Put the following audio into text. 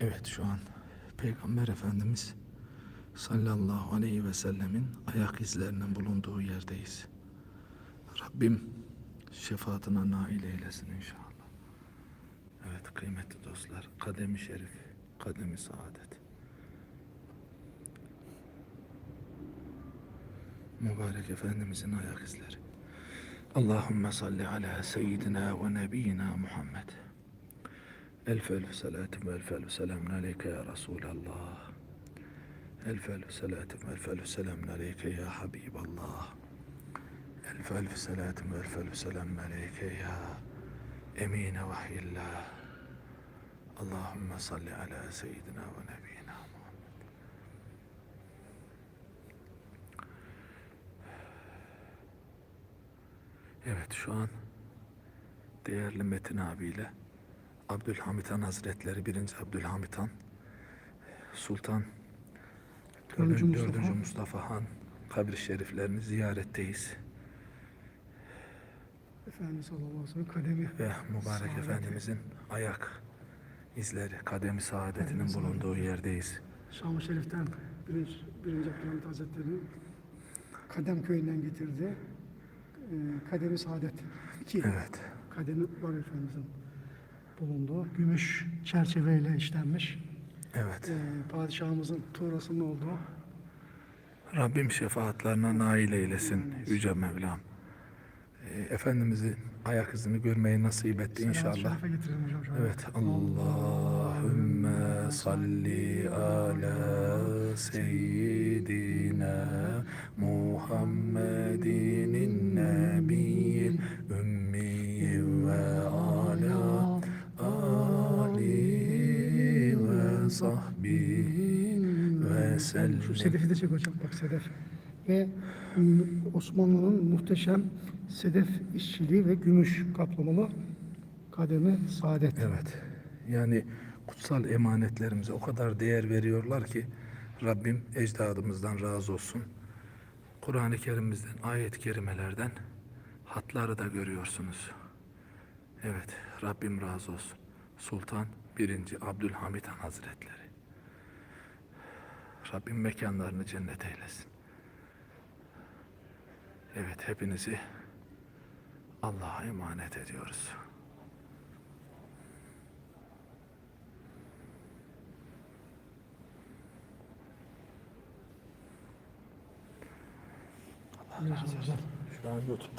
Evet şu an Peygamber Efendimiz sallallahu aleyhi ve sellemin ayak izlerinin bulunduğu yerdeyiz. Rabbim şefaatine nail eylesin inşallah. Evet kıymetli dostlar kademi şerif, kademi saadet. Mübarek Efendimizin ayak izleri. Allahümme salli ala seyyidina ve nebiyyina Muhammed. ألف ألف صلاة وألف ألف سلام عليك يا رسول الله. ألف ألف صلاة وألف ألف سلام عليك يا حبيب الله. ألف ألف صلاة وألف ألف سلام عليك يا أمين وحي الله. اللهم صل على سيدنا ونبينا محمد. Evet şu an değerli Metin abiyle Abdülhamit Han Hazretleri 1. Abdülhamit Han Sultan Dördüncü 4. Mustafa. Mustafa. Han kabir şeriflerini ziyaretteyiz. Efendimiz sallallahu aleyhi ve sellem kademi Ve mübarek saadeti. Efendimizin ayak izleri, kademi saadetinin Kademi bulunduğu saadeti. yerdeyiz. Şam-ı Şerif'ten birinci, birinci Abdülhamit Hazretleri'nin Kadem köyünden getirdi. Ee, Kademi Saadet. İki Evet. kademi var Efendimizin bulunduğu. Gümüş çerçeveyle işlenmiş. Evet. Ee, padişahımızın tuğrasının olduğu. Rabbim şefaatlerine nail eylesin Yüce Mevlam. Ee, Efendimizin ayak izini görmeyi nasip etti inşallah. Evet. Allahümme salli ala seyyidina Muhammedin ve sahbihi ve Şu sellem. sedefi de çek hocam bak sedef. Ve Osmanlı'nın muhteşem sedef işçiliği ve gümüş kaplamalı kademi saadet. Evet. Yani kutsal emanetlerimize o kadar değer veriyorlar ki Rabbim ecdadımızdan razı olsun. Kur'an-ı Kerim'imizden, ayet-i kerimelerden hatları da görüyorsunuz. Evet, Rabbim razı olsun. Sultan 1. Abdülhamit Han Hazretleri. Rabbim mekanlarını cennet eylesin. Evet, hepinizi Allah'a emanet ediyoruz. Allah razı olsun. Şu an YouTube'da